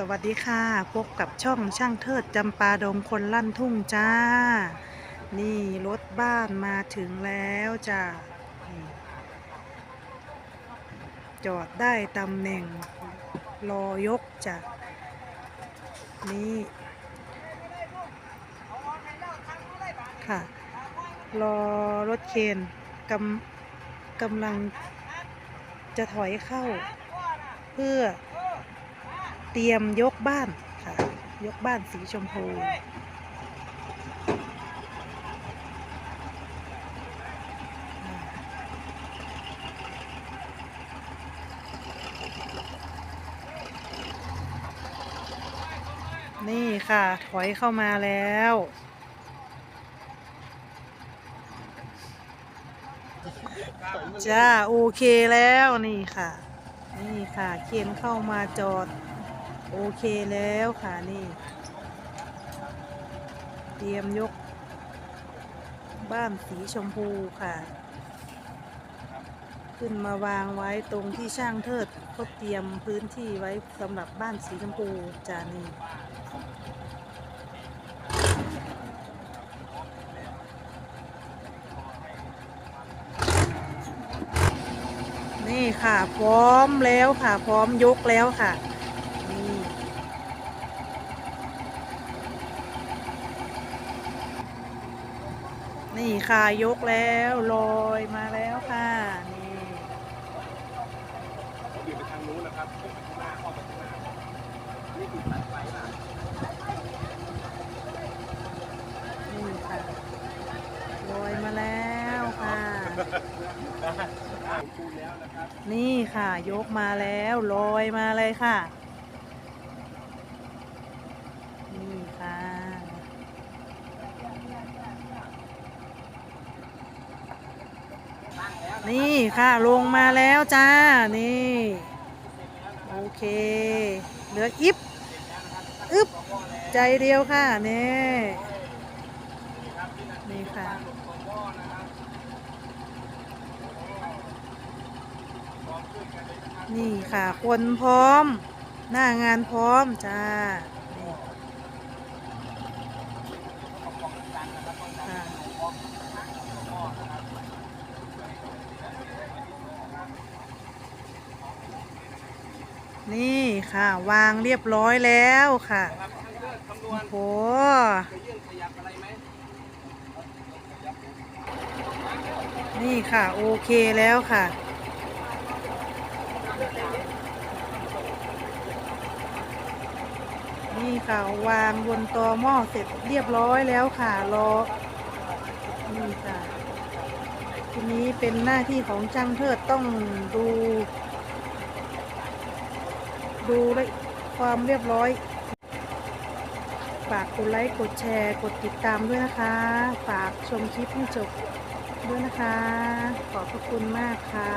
สวัสดีค่ะ พบกับช่องช่างเทิดจำปาดงคนลั่นทุ่งจ้า นี่รถบ้านมาถึงแล้วจ้าจอดได้ตำแหน่งรอยกจ้ะนี่ค่ะ รอรถเคนกำกำลังจะถอยเข้า เพื่อ ตรียมยกบ้านค่ะ ยกบ้านสีชมพูนี่ค่ะ ถอยเข้ามาแล้ว จ้า โอเคแล้วนี่ค่ะ นี่ค่ะ เคนเข้ามาจอด โอเคแล้วค่ะนี่ เตรียมยก บ้านสีชมพูค่ะ ขึ้นมาวางไว้ตรงที่ช่างเทิดเขาเตรียมพื้นที่ไว้สำหรับบ้านสีชมพูจานี่นี่ค่ะพร้อมแล้วค่ะ พร้อมยกแล้วค่ะ นี่ นี่ค่ะยกแล้วลอยมาแล้วค่ะ นี่เขาอยู่ไปทางนู้นนะครับผมไปข้างหน้าเข้าไปข้างหน้านี่คือตัดไฟล่ะนี่ค่ะลอยมาแล้วค่ะ นี่ค่ะยกมาแล้วลอยมาเลยค่ะ นี่ค่ะ นี่ค่ะลงมาแล้วจ้า นี่ โอเค เหลืออิบอึบใจเดียวค่ะ นี่ นี่ค่ะนี่ค่ะ คนพร้อม หน้างานพร้อมจ้านี่ค่ะ นี่ค่ะ วางเรียบร้อยแล้วค่ะโอ้โหนี่ค่ะ โอเคแล้วค่ะ นี่ค่ะ วางบนตอหม้อเสร็จเรียบร้อยแล้วค่ะรอนี่ค่ะ ทีนี้เป็นหน้าที่ของช่างเทิดต้องดู ดูและความเรียบร้อยฝากกดไลค์กดแชร์ กดติดตามด้วยนะคะ ฝากชมคลิปให้จบด้วยนะคะ ขอบพระคุณมากค่ะ